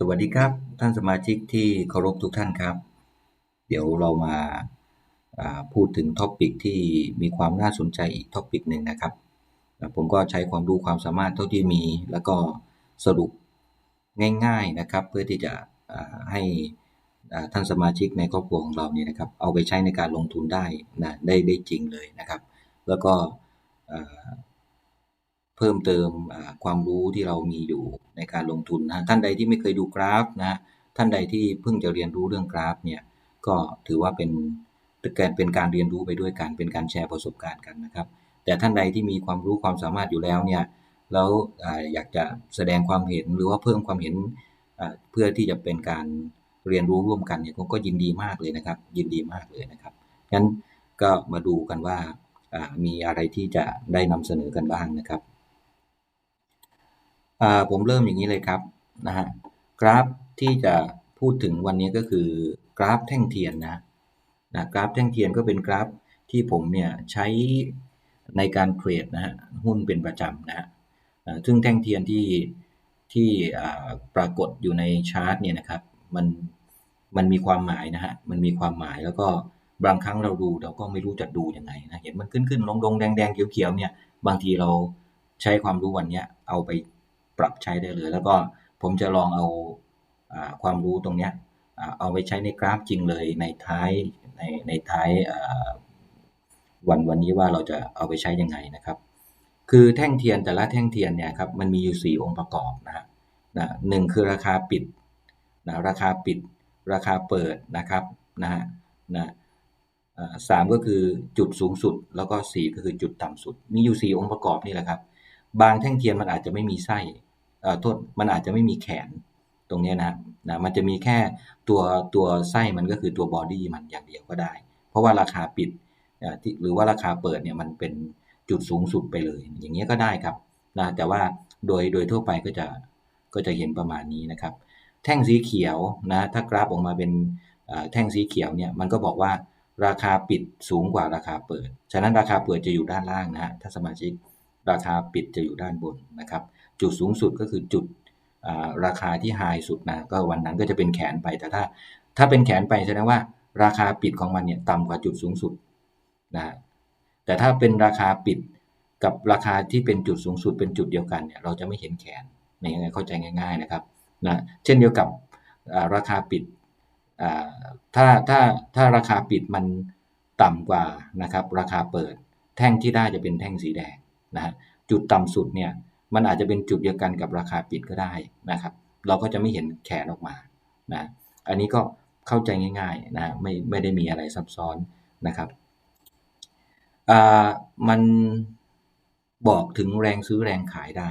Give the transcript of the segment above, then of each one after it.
สวัสดีครับท่านสมาชิกที่เคารพทุกท่านครับ เดี๋ยวเรามาาพูดถึงท็อปิกที่มีความน่าสนใจอีกท็อปิกหนึ่งนะครับ ผมก็ใช้ความรู้ความสามารถเท่าที่มี แล้วก็สรุปง่าย ๆนะครับ เพื่อที่จะให้ท่านสมาชิกในครอบครัวของเราเนี่ยนะครับเอาไปใช้ในการลงทุนได้นะได้ได้จริงเลยนะครับ แล้วก็ เพิ่มเติมความรู้ที่เรามีอยู่ในการลงทุนนะท่านใดที่ไม่เคยดูกราฟนะท่านใดที่เพิ่งจะเรียนรู้เรื่องกราฟเนี่ยก็ถือว่าเป็นการเป็นการเรียนรู้ไปด้วยกันเป็นการแชร์ประสบการณ์กันนะครับ แต่ท่านใดที่มีความรู้ความสามารถอยู่แล้วเนี่ยแล้วอยากจะแสดงความเห็นหรือว่าเพิ่มความเห็นเพื่อที่จะเป็นการเรียนรู้ร่วมกันเนี่ยผมก็ยินดีมากเลยนะครับ ยินดีมากเลยนะครับงั้นก็มาดูกันว่ามีอะไรที่จะได้นำเสนอกันบ้างนะครับ ผมเริ่มอย่างนี้เลยครับนะฮะกราฟที่จะพูดถึงวันนี้ก็คือกราฟแท่งเทียนนะนะกราฟแท่งเทียนก็เป็นกราฟที่ผมเนี่ยใช้ในการเทรดนะฮะหุ้นเป็นประจำนะฮะซึ่งแท่งเทียนที่ที่ปรากฏอยู่ในชาร์ตเนี่ยนะครับมันมันมีความหมายนะฮะมันมีความหมายแล้วก็บางครั้งเราดูเราก็ไม่รู้จะดูยังไงนะเห็นมันขึ้นขึ้นลงลงแดงแดงเขียวเขียวเนี่ยบางทีเราใช้ความรู้วันนี้เอาไป ปรับใช้ได้เลย แล้วก็ผมจะลองเอาความรู้ตรงนี้เอาไปใช้ในกราฟจริงเลยในท้ายในในท้ายวันวันนี้ว่าเราจะเอาไปใช้ยังไงนะครับ คือแท่งเทียนแต่ละแท่งเทียนเนี่ยครับมันมีอยู่ 4 องค์ประกอบนะฮะหนึ่งคือราคาปิดนะราคาปิด ราคาเปิดนะครับนะฮะนะสามก็คือจุดสูงสุดแล้วก็ 4 ก็คือจุดต่ำสุด มีอยู่ 4 องค์ประกอบนี่แหละครับ บางแท่งเทียนมันอาจจะไม่มีไส้ โทษมันอาจจะไม่มีแขนตรงนี้นะนะมันจะมีแค่ตัวตัวไส้มันก็คือตัวบอดี้มันอย่างเดียวก็ได้ เพราะว่าราคาปิดหรือว่าราคาเปิดเนี่ยมันเป็นจุดสูงสุดไปเลย อย่างนี้ก็ได้ครับนะแต่ว่าโดยโดยทั่วไปก็จะก็จะเห็นประมาณนี้นะครับ แท่งสีเขียวนะถ้ากราฟออกมาเป็นแท่งสีเขียวเนี่ยมันก็บอกว่าราคาปิดสูงกว่าราคาเปิด ฉะนั้นราคาเปิดจะอยู่ด้านล่างนะฮะถ้าสมาชิกราคาปิดจะอยู่ด้านบนนะครับ จุดสูงสุดก็คือจุดราคาที่ไฮสุดนะก็วันนั้นก็จะเป็นแขนไปแต่ถ้า ถ้าเป็นแขนไปแสดงว่าราคาปิดของมันเนี่ยต่ำกว่าจุดสูงสุดนะแต่ถ้าเป็นราคาปิดกับราคาที่เป็นจุดสูงสุดเป็นจุดเดียวกันเนี่ยเราจะไม่เห็นแขนในยังไงเข้าใจง่าย ๆนะครับนะเช่นเดียวกับราคาปิดถ้าถ้าถ้าราคาปิดมันต่ำกว่านะครับราคาเปิด แท่งที่ได้จะเป็นแท่งสีแดงนะจุดต่ำสุดเนี่ย มันอาจจะเป็นจุดเดียวกันกับราคาปิดก็ได้นะครับ เราก็จะไม่เห็นแขนออกมานะอันนี้ก็เข้าใจง่ายๆนะไม่ไม่ได้มีอะไรซับซ้อนนะครับมันบอกถึงแรงซื้อแรงขายได้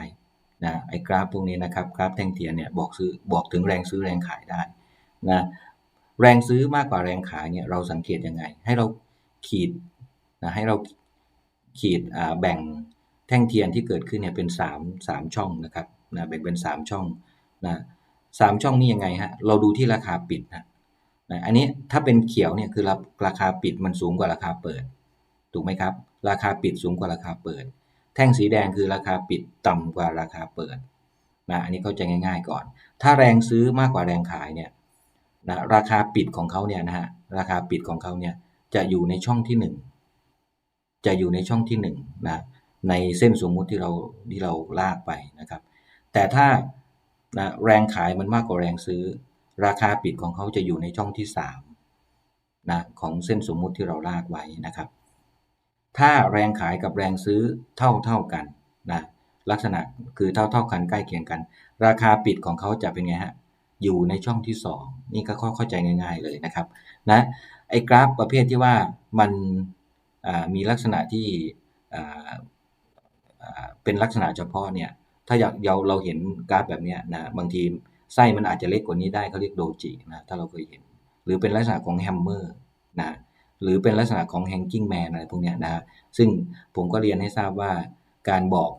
นะไอ้กราฟพวกนี้นะครับกราฟแท่งเทียนเนี่ยบอกซื้อบอกถึงแรงซื้อแรงขายได้นะแรงซื้อมากกว่าแรงขายเนี่ยเราสังเกตยังไง ให้เราขีดนะให้เราขีดแบ่ง แท่งเทียนที่เกิดขึ้นเนี่ยเป็น3 3ช่องนะครับนะแบ่งเป็น 3 ช่องนะสามช่องนี้ยังไงฮะเราดูที่ราคาปิดนะนะอันนี้ถ้าเป็นเขียวเนี่ยคือราราคาปิดมันสูงกว่าราคาเปิด ถูกไหมครับ ราคาปิดสูงกว่าราคาเปิด แท่งสีแดงคือราคาปิดต่ำกว่าราคาเปิดนะอันนี้เข้าใจง่าย ๆ ก่อน ถ้าแรงซื้อมากกว่าแรงขายเนี่ยนะราคาปิดของเขาเนี่ยนะฮะราคาปิดของเขาเนี่ยจะอยู่ในช่องที่ 1 จะอยู่ในช่องที่1นะ ในเส้นสมมุติที่เราที่เราลากไปนะครับ แต่ถ้านะแรงขายมันมากกว่าแรงซื้อ ราคาปิดของเขาจะอยู่ในช่องที่3นะของเส้นสมมุติที่เราลากไว้นะครับ ถ้าแรงขายกับแรงซื้อเท่าเท่ากันนะลักษณะคือเท่าเท่ากันใกล้เคียงกัน ราคาปิดของเขาจะเป็นไงฮะอยู่ในช่องที่ 2 นี่ก็เข้าใจง่าย ๆเลยนะครับนะไอ้กราฟประเภทที่ว่ามันมีลักษณะที่ เป็นลักษณะเฉพาะเนี่ย ถ้าอยากเราเราเห็นกราฟแบบนี้นะบางทีไส้มันอาจจะเล็กกว่านี้ได้เขาเรียกโดจินะถ้าเราเคยเห็น หรือเป็นลักษณะของแฮมเมอร์นะหรือเป็นลักษณะของแฮงกิ้งแมนอะไรพวกนี้นะซึ่งผมก็เรียนให้ทราบว่าการบอก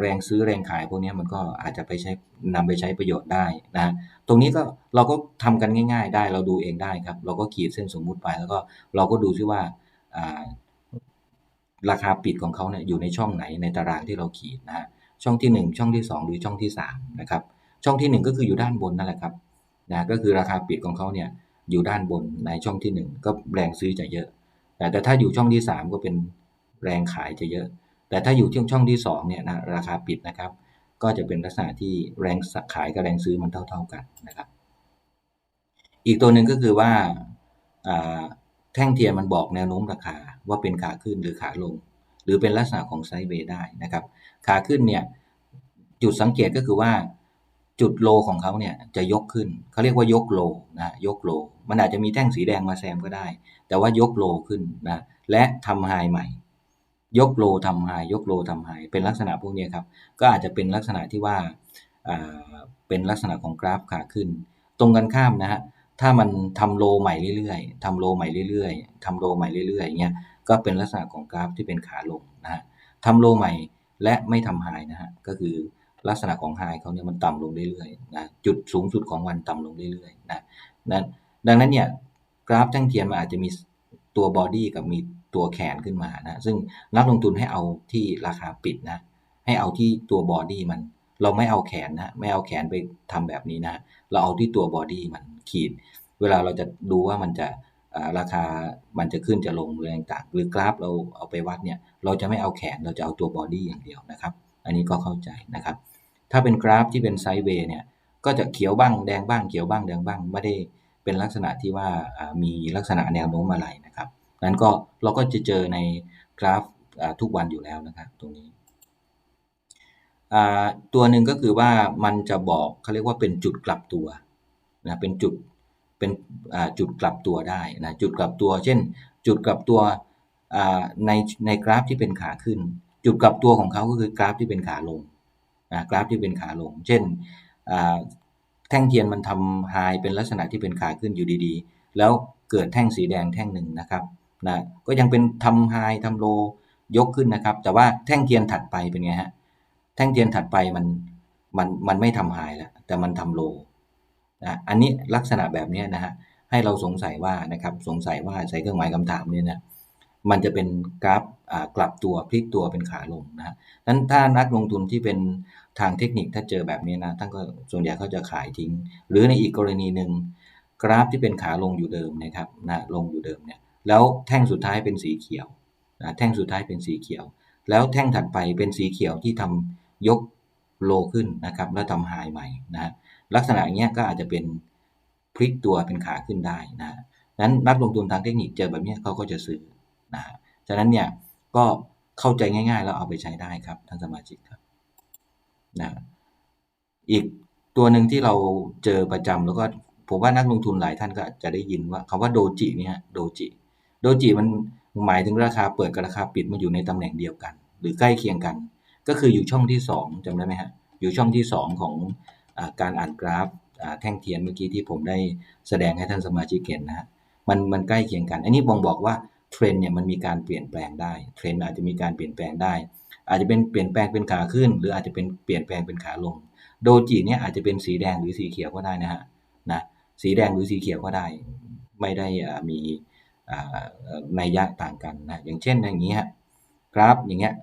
แรงซื้อแรงขายพวกนี้มันก็อาจจะไปใช้นำไปใช้ประโยชน์ได้นะตรงนี้ก็เราก็ทำกันง่าย ๆ ได้เราดูเองได้ครับ เราก็ขีดเส้นสมมุติไปแล้วก็เราก็ดูซิว่า ราคาปิดของเขาเนี่ยอยู่ในช่องไหนในตารางที่เราขีดนะฮะช่องที่ 1 ช่องที่ 2 หรือช่องที่3นะครับช่องที่ 1 ก็คืออยู่ด้านบนนั่นแหละครับนะก็คือราคาปิดของเขาเนี่ยอยู่ด้านบนในช่องที่ 1 ก็แรงซื้อจะเยอะ แต่ถ้าอยู่ช่องที่ 3 ก็เป็นแรงขายจะเยอะ แต่ถ้าอยู่ที่ช่องที่2เนี่ยนะราคาปิดนะครับ ก็จะเป็นลักษณะที่แรงขายกับแรงซื้อมันเท่า ๆกันนะครับ อีกตัวหนึ่งก็คือว่า แท่งเทียนมันบอกแนวโน้มราคาว่าเป็นขาขึ้นหรือขาลง หรือเป็นลักษณะของไซด์เวย์ได้นะครับ ขาขึ้นเนี่ยจุดสังเกตก็คือว่าจุดโลของเขาเนี่ยจะยกขึ้นเขาเรียกว่ายกโลนะยกโล มันอาจจะมีแท่งสีแดงมาแซมก็ได้ แต่ว่ายกโลขึ้นนะและทำไฮใหม่ ยกโลทำไฮยกโลทำไฮเป็นลักษณะพวกนี้ครับก็อาจจะเป็นลักษณะที่ว่าเป็นลักษณะของกราฟขาขึ้น ตรงกันข้ามนะฮะ ถ้ามันทำโลใหม่เรื่อยๆทำโลใหม่เรื่อยๆทำโลใหม่เรื่อยๆเงี้ยก็เป็นลักษณะของกราฟที่เป็นขาลงนะฮะทำโลใหม่และไม่ทำไฮนะฮะก็คือลักษณะของไฮเขาเนี่ยมันต่ำลงเรื่อยๆนะจุดสูงสุดของวันต่ำลงเรื่อยๆนะนะดังนั้นเนี่ยกราฟแท่งเทียนมันอาจจะมีตัวบอดี้กับมีตัวแขนขึ้นมานะซึ่งนักลงทุนให้เอาที่ราคาปิดนะให้เอาที่ตัวบอดี้มัน เราไม่เอาแขนนะไม่เอาแขนไปทำแบบนี้นะ เราเอาที่ตัวบอดี้มันขีด เวลาเราจะดูว่ามันจะราคามันจะขึ้นจะลงหรือต่างหรือกราฟเราเอาไปวัดเนี่ย เราจะไม่เอาแขนเราจะเอาตัวบอดี้อย่างเดียวนะครับ อันนี้ก็เข้าใจนะครับ ถ้าเป็นกราฟที่เป็นไซด์เวย์เนี่ย ก็จะเขียวบ้างแดงบ้างเขียวบ้างแดงบ้างไม่ได้เป็นลักษณะที่ว่ามีลักษณะแนวโน้มอะไรนะครับนั้นก็เราก็จะเจอในกราฟทุกวันอยู่แล้วนะครับ ตรงนี้ ตัวหนึ่งก็คือว่ามันจะบอกเขาเรียกว่าเป็นจุดกลับตัวนะเป็นจุดเป็นจุดกลับตัวได้นะจุดกลับตัว เช่น จุดกลับตัวในในกราฟที่เป็นขาขึ้น จุดกลับตัวของเขาก็คือกราฟที่เป็นขาลงนะกราฟที่เป็นขาลง เช่นแท่งเทียนมันทำไฮเป็นลักษณะที่เป็นขาขึ้นอยู่ดีๆ แล้วเกิดแท่งสีแดงแท่งหนึ่งนะครับนะก็ยังเป็นทำไฮทำโลยกขึ้นนะครับ แต่ว่าแท่งเทียนถัดไปเป็นไงฮะ แท่งเทียนถัดไปมันมันมันไม่ทำไฮแล้วแต่มันทำโลนะอันนี้ลักษณะแบบนี้นะฮะให้เราสงสัยว่านะครับสงสัยว่าใส่เครื่องหมายคำถามเนี่ยนะมันจะเป็นกราฟกลับตัวพลิกตัวเป็นขาลงนะฮะนั้นถ้านักลงทุนที่เป็นทางเทคนิคถ้าเจอแบบนี้นะท่านก็ส่วนใหญ่เขาจะขายทิ้ง หรือในอีกกรณีหนึ่งกราฟที่เป็นขาลงอยู่เดิมนะครับนะลงอยู่เดิมเนี่ยแล้วแท่งสุดท้ายเป็นสีเขียวนะแท่งสุดท้ายเป็นสีเขียว แล้วแท่งถัดไปเป็นสีเขียวที่ทำ ยกโลขึ้นนะครับแล้วทำหายใหม่นะลักษณะอย่างเงี้ยก็อาจจะเป็นพลิกตัวเป็นขาขึ้นได้นะนั้นนักลงทุนทางเทคนิคเจอแบบนี้เขาก็จะซื้อนะฉะนั้นเนี่ยก็เข้าใจง่าย ๆ แล้วเอาไปใช้ได้ครับท่านสมาชิกครับนะอีกตัวหนึ่งที่เราเจอประจำแล้วก็ผมว่านักลงทุนหลายท่านก็จะได้ยินว่าคำว่าโดจิเนี่ยโดจิ โดจิมันหมายถึงราคาเปิดกับราคาปิดมาอยู่ในตำแหน่งเดียวกัน หรือใกล้เคียงกัน ก็คืออยู่ช่องที่2จำได้ไหมฮะอยู่ช่องที่ 2 ของอการอ่านกราฟแท่งเทียนเมื่อกี้ที่ผมได้แสดงให้ท่านสมาชิกเห็นนะฮะมันมันใกล้เคียงกัน อันนี้บ่งบอกว่าเทรนเนี่ยมันมีการเปลี่ยนแปลงได้เทรนอาจจะมีการเปลี่ยนแปลงได้ อาจจะเป็นเปลี่ยนแปลงเป็นขาขึ้น หรืออาจจะเป็นเปลี่ยนแปลงเป็นขาลง โดจิเนี่ยอาจจะเป็นสีแดงหรือสีเขียวก็ได้นะฮะนะสีแดงหรือสีเขียวก็ได้ ไม่ได้มีในยะต่างกันนะอย่างเช่นอย่างนี้ฮะกราฟอย่างเงี้ย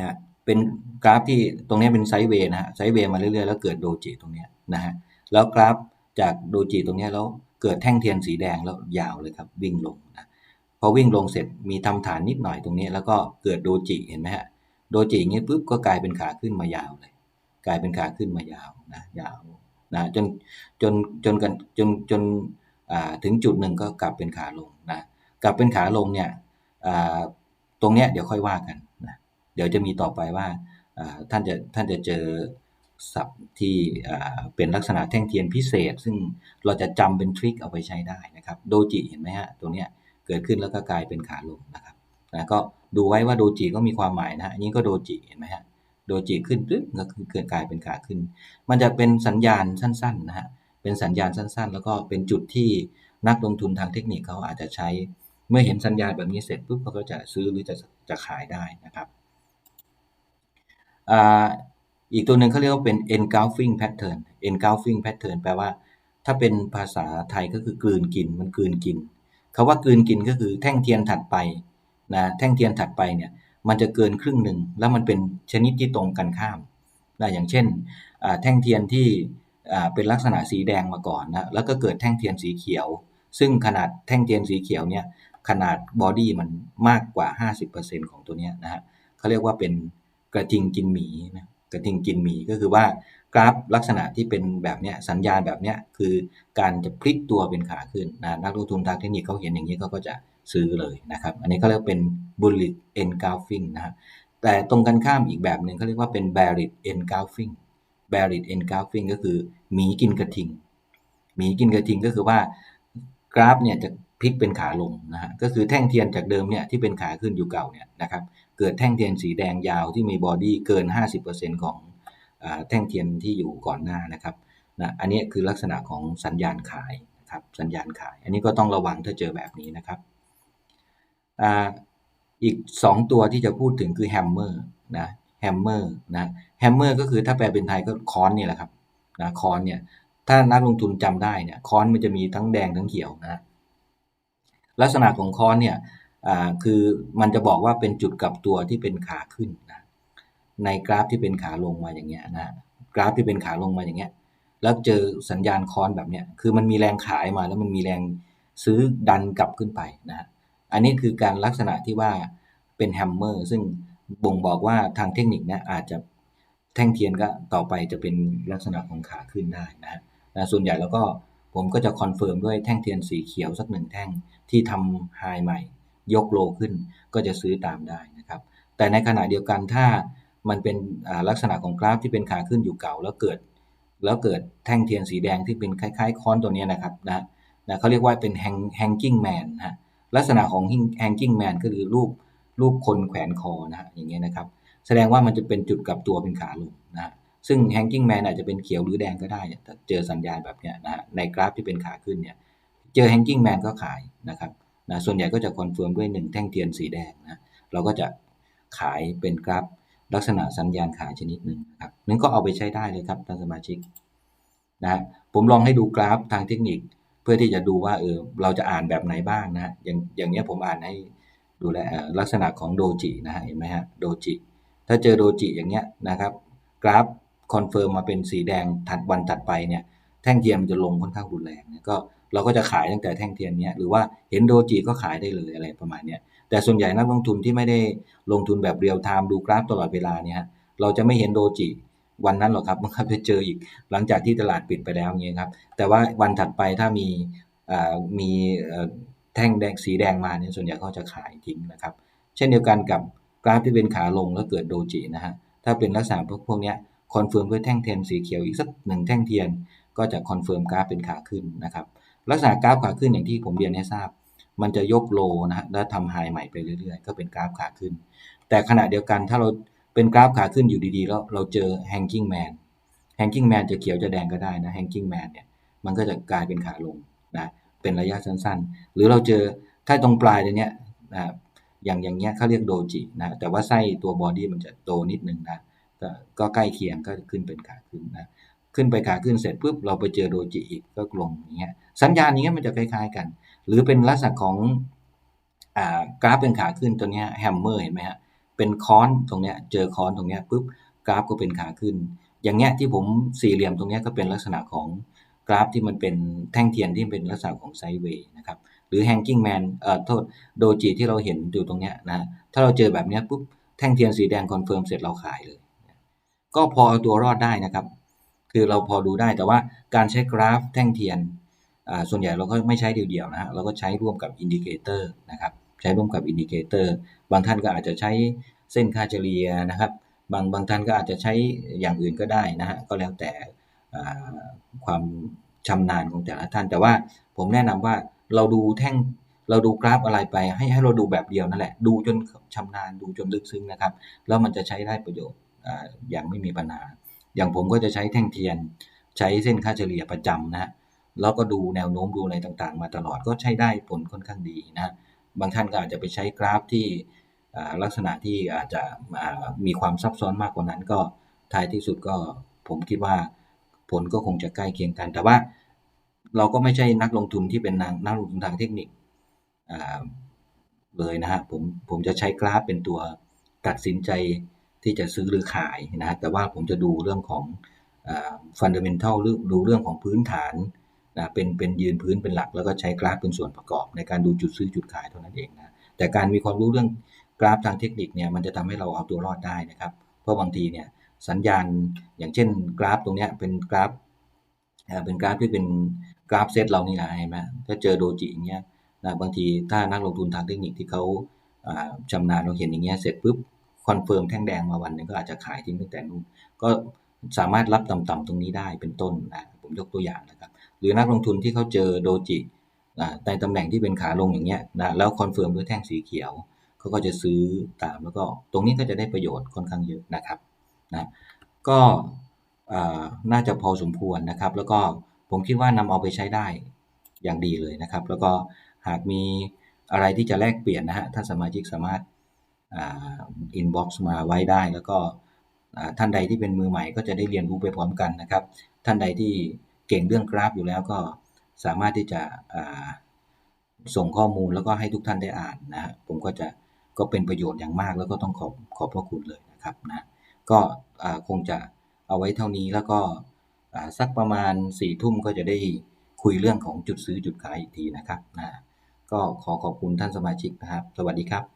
นะเป็นกราฟที่ตรงนี้เป็นไซด์เวย์นะฮะไซด์เวย์มาเรื่อยๆแล้วเกิดโดจิตรงนี้นะฮะแล้วกราฟจากโดจิตรงนี้แล้วเกิดแท่งเทียนสีแดงแล้วยาวเลยครับ วิ่งลงนะพอวิ่งลงเสร็จมีทำฐานนิดหน่อยตรงนี้ แล้วก็เกิดโดจิเห็นไหมฮะโดจิอย่างนี้ปุ๊บก็กลายเป็นขาขึ้นมายาวเลย กลายเป็นขาขึ้นมายาวนะยาวนะจนจนจนกันจนจนถึงจุดหนึ่งก็กลับเป็นขาลงนะกลับเป็นขาลงเนี่ยตรงเนี้ยเดี๋ยวค่อยว่ากัน เดี๋ยวจะมีต่อไปว่าท่านจะท่านจะเจอศัพท์ที่เป็นลักษณะแท่งเทียนพิเศษ ซึ่งเราจะจำเป็นทริคเอาไปใช้ได้นะครับโดจิเห็นไหมฮะตรงเนี้ยเกิดขึ้นแล้วก็กลายเป็นขาลงนะครับนะก็ดูไว้ว่าโดจิก็มีความหมายนะอันนี้ก็โดจิเห็นไหมฮะโดจิขึ้นปึ๊บก็คือเกิดกลายเป็นขาขึ้น มันจะเป็นสัญญาณสั้นๆนะฮะเป็นสัญญาณสั้นๆ แล้วก็เป็นจุดที่นักลงทุนทางเทคนิคเขาอาจจะใช้ เมื่อเห็นสัญญาณแบบนี้เสร็จปุ๊บเขาก็จะซื้อหรือจะจะขายได้นะครับ อีกตัวหนึ่งเขาเรียกว่าเป็น engulfing pattern engulfing pattern แปลว่า ถ้าเป็นภาษาไทยก็คือกลืนกินมันกลืนกินคาว่ากลืนกินก็คือแท่งเทียนถัดไปนะแท่งเทียนถัดไปเนี่ยมันจะเกินครึ่งหนึ่งแล้วมันเป็นชนิดที่ตรงกันข้ามนะอย่างเช่นแท่งเทียนที่เป็นลักษณะสีแดงมาก่อนนะแล้วก็เกิดแท่งเทียนสีเขียว ซึ่งขนาดแท่งเทียนสีเขียวเนี่ยขนาดบอดี้มันมากกว่า 50%ของตัวนี้นะฮะเขาเรียกว่าเป็น กระทิงกินหมีนะกระทิงกินหมีก็คือว่ากราฟลักษณะที่เป็นแบบเนี้ยสัญญาณแบบเนี้ยคือการจะพลิกตัวเป็นขาขึ้นนะนักลงทุนทางเทคนิคเขาเห็นอย่างนี้เขาก็จะซื้อเลยนะครับ อันนี้เขาเรียกเป็น bullish engulfing นะฮะแต่ตรงกันข้ามอีกแบบหนึ่งเขาเรียกว่าเป็น bearish engulfing bearish engulfing ก็คือหมีกินกระทิงหมีกินกระทิงก็คือว่ากราฟเนี่ยจะพลิกเป็นขาลงนะฮะก็คือแท่งเทียนจากเดิมเนี่ยที่เป็นขาขึ้นอยู่เก่าเนี่ยนะครับ เกิดแท่งเทียนสีแดงยาวที่มีบอดี้เกิน 50%ของแท่งเทียนที่อยู่ก่อนหน้านะครับนะอันนี้คือลักษณะของสัญญาณขายนะครับสัญญาณขาย อันนี้ก็ต้องระวังถ้าเจอแบบนี้นะครับออีก 2 ตัวที่จะพูดถึงคือแฮมเมอร์นะแฮมเมอร์นะแฮมเมอร์ก็คือถ้าแปลเป็นไทยก็คอนนี่แหละครับนะคอนเนี่ยถ้านักลงทุนจำได้เนี่ยคอนมันจะมีทั้งแดงทั้งเขียวนะลักษณะของคอนเนี่ย คือมันจะบอกว่าเป็นจุดกลับตัวที่เป็นขาขึ้นนะในกราฟที่เป็นขาลงมาอย่างเงี้ยนะกราฟที่เป็นขาลงมาอย่างเงี้ย แล้วเจอสัญญาณคอนแบบเนี้ยคือมันมีแรงขายมาแล้วมันมีแรงซื้อดันกลับขึ้นไปนะอันนี้คือการลักษณะที่ว่าเป็นแฮมเมอร์ซึ่งบ่งบอกว่าทางเทคนิคนะอาจจะแท่งเทียนก็ต่อไปจะเป็นลักษณะของขาขึ้นได้นะนะส่วนใหญ่แล้วก็ผมก็จะคอนเฟิร์มด้วยแท่งเทียนสีเขียวสักหนึ่งแท่งที่ทำไฮใหม่ ยกโลขึ้นก็จะซื้อตามได้นะครับ แต่ในขณะเดียวกันถ้ามันเป็นลักษณะของกราฟที่เป็นขาขึ้นอยู่เก่าแล้วเกิด แล้วเกิดแท่งเทียนสีแดงที่เป็นคล้ายๆ ค้อนตัวนี้นะครับนะนะเขาเรียกว่าเป็น hanging man นะลักษณะของ hanging man ก็คือรูปรูปคนแขวนคอนะฮะอย่างเงี้ยนะครับ แสดงว่ามันจะเป็นจุดกับตัวเป็นขาลงนะซึ่ง hanging man อาจจะเป็นเขียวหรือแดงก็ได้เจอสัญญาณแบบเนี้ยนะในกราฟที่เป็นขาขึ้นเนี่ยเจอ hanging man ก็ขายนะครับ นะส่วนใหญ่ก็จะคอนเฟิร์มด้วย 1 แท่งเทียนสีแดงนะเราก็จะขายเป็นกราฟลักษณะสัญญาณขายชนิดหนึ่งครับนั้นก็เอาไปใช้ได้เลยครับท่านสมาชิกนะผมลองให้ดูกราฟทางเทคนิคเพื่อที่จะดูว่าเออเราจะอ่านแบบไหนบ้างนะอย่างอย่างเนี้ยผมอ่านให้ดูแลลักษณะของโดจินะฮะเห็นไหมฮะโดจิถ้าเจอโดจิอย่างเงี้ยนะครับกราฟคอนเฟิร์มมาเป็นสีแดงถัดวันถัดไปเนี่ยแท่งเทียนมันจะลงค่อนข้างรุนแรงก็ เราก็จะขายตั้งแต่แท่งเทียนเนี้ยหรือว่าเห็นโดจิก็ขายได้เลยอะไรประมาณเนี้ยแต่ส่วนใหญ่นักลงทุนที่ไม่ได้ลงทุนแบบเรียลไทม์ดูกราฟตลอดเวลาเนี่ยเราจะไม่เห็นโดจิวันนั้นหรอกครับมันจะเจออีกหลังจากที่ตลาดปิดไปแล้วเงี้ยครับแต่ว่าวันถัดไปถ้ามีมีแท่งแดงสีแดงมาเนี่ยส่วนใหญ่เขาจะขายทิ้งนะครับ เช่นเดียวกันกับกราฟที่เป็นขาลงแล้วเกิดโดจินะฮะถ้าเป็นลักษณะพวกพวกนี้คอนเฟิร์มด้วยแท่งเทียนสีเขียวอีกสักหนึ่งแท่งเทียน ก็จะคอนเฟิร์มกราฟเป็นขาขึ้นนะครับ ลักษณะกราฟขาขึ้นอย่างที่ผมเรียนให้ทราบ มันจะยกโลนะฮะแล้วทำไฮใหม่ไปเรื่อยๆ ก็เป็นกราฟขาขึ้น แต่ขณะเดียวกันถ้าเราเป็นกราฟขาขึ้นอยู่ดีๆ แล้วเราเจอ hanging man hanging man จะเขียวจะแดงก็ได้นะ hanging man เนี่ยมันก็จะกลายเป็นขาลงนะเป็นระยะสั้นๆ หรือเราเจอถ้าตรงปลายตรงเนี้ยนะอย่างอย่างเงี้ยเขาเรียกโดจินะแต่ว่าไส้ตัวบอดี้มันจะโตนิดนึงนะก็ใกล้เคียงก็ขึ้นเป็นขาขึ้นนะ ขึ้นไปขาขึ้นเสร็จปุ๊บเราไปเจอโดจิอีกก็ลงอย่างเงี้ยสัญญาณนี้มันจะคล้ายๆกัน หรือเป็นลักษณะของอ่ากราฟเป็นขาขึ้นตัวเนี้ยแฮมเมอร์เห็นไหมฮะเป็นค้อนตรงเนี้ยเจอค้อนตรงเนี้ยปุ๊บกราฟก็เป็นขาขึ้น อย่างเงี้ยที่ผมสี่เหลี่ยมตรงเนี้ยก็เป็นลักษณะของกราฟที่มันเป็นแท่งเทียนที่เป็นลักษณะของไซด์เวย์นะครับหรือ hanging man เอ่อโทษโดจิที่เราเห็นอยู่ตรงเนี้ยนะถ้าเราเจอแบบเนี้ยปุ๊บแท่งเทียนสีแดงคอนเฟิร์มเสร็จเราขายเลย ก็พอเอาตัวรอดได้นะครับ คือเราพอดูได้แต่ว่าการใช้กราฟแท่งเทียนส่วนใหญ่เราก็ไม่ใช้เดียวๆนะฮะเราก็ใช้ร่วมกับอินดิเคเตอร์นะครับใช้ร่วมกับอินดิเคเตอร์บางท่านก็อาจจะใช้เส้นค่าเฉลี่ยนะครับ บางบางท่านก็อาจจะใช้อย่างอื่นก็ได้นะฮะก็แล้วแต่ความชำนาญของแต่ละท่าน แต่ว่าผมแนะนำว่าเราดูแท่งเราดูกราฟอะไรไป ให้ให้เราดูแบบเดียวนั่นแหละ ดูจนชำนาญดูจนลึกซึ้งนะครับ แล้วมันจะใช้ได้ประโยชน์อย่างไม่มีปัญหา อย่างผมก็จะใช้แท่งเทียน ใช้เส้นค่าเฉลี่ยประจำนะฮะแล้วก็ดูแนวโน้มดูอะไรต่างๆ มาตลอดก็ใช้ได้ผลค่อนข้างดีนะบางท่านก็อาจจะไปใช้กราฟที่ลักษณะที่อาจจะมีความซับซ้อนมากกว่านั้นก็ท้ายที่สุดก็ผมคิดว่าผลก็คงจะใกล้เคียงกัน แต่ว่าเราก็ไม่ใช่นักลงทุนที่เป็นนักลงทุนทางเทคนิคเลยนะฮะผมผมจะใช้กราฟเป็นตัวตัดสินใจ ที่จะซื้อหรือขายนะฮะแต่ว่าผมจะดูเรื่องของฟันเดเมนทัลดูเรื่องของพื้นฐานนะเป็นเป็นยืนพื้นเป็นหลัก แล้วก็ใช้กราฟเป็นส่วนประกอบ ในการดูจุดซื้อจุดขายเท่านั้นเองนะแต่การมีความรู้เรื่องกราฟทางเทคนิคเนี่ยมันจะทำให้เราเอาตัวรอดได้นะครับ เพราะบางทีเนี่ยสัญญาณอย่างเช่นกราฟตรงนี้เป็นกราฟเป็นกราฟที่เป็นกราฟเซตเรานี่แหละเห็นไหมถ้าเจอโดจิอย่างเงี้ยนะบางทีถ้านักลงทุนทางเทคนิคที่เขาชำนาญเราเห็นอย่างเงี้ยเสร็จปุ๊บ คอนเฟิร์มแท่งแดงมาวันหนึ่งก็อาจจะขายทิ้งตั้งแต่นู้นก็สามารถรับต่ำๆตรงนี้ได้เป็นต้นนะผมยกตัวอย่างนะครับ หรือนักลงทุนที่เขาเจอโดจิในตำแหน่งที่เป็นขาลงอย่างเงี้ยนะแล้วคอนเฟิร์มด้วยแท่งสีเขียวเขาก็จะซื้อตามแล้วก็ตรงนี้ก็จะได้ประโยชน์ค่อนข้างเยอะนะครับนะก็น่าจะพอสมควรนะครับ แล้วก็ผมคิดว่านำเอาไปใช้ได้อย่างดีเลยนะครับ แล้วก็หากมีอะไรที่จะแลกเปลี่ยนนะฮะท่านสมาชิกสามารถ อินบ็อกซ์มาไว้ได้ แล้วก็ท่านใดที่เป็นมือใหม่ก็จะได้เรียนรู้ไปพร้อมกันนะครับ ท่านใดที่เก่งเรื่องกราฟอยู่แล้วก็สามารถที่จะส่งข้อมูลแล้วก็ให้ทุกท่านได้อ่านนะผมก็จะก็เป็นประโยชน์อย่างมากแล้วก็ต้องขอบขอบพระคุณเลยนะครับนะก็คงจะเอาไว้เท่านี้แล้วก็สักประมาณสี่ทุ่มก็จะได้คุยเรื่องของจุดซื้อจุดขายอีกทีนะครับนะก็ขอขอบคุณท่านสมาชิกนะครับ สวัสดีครับ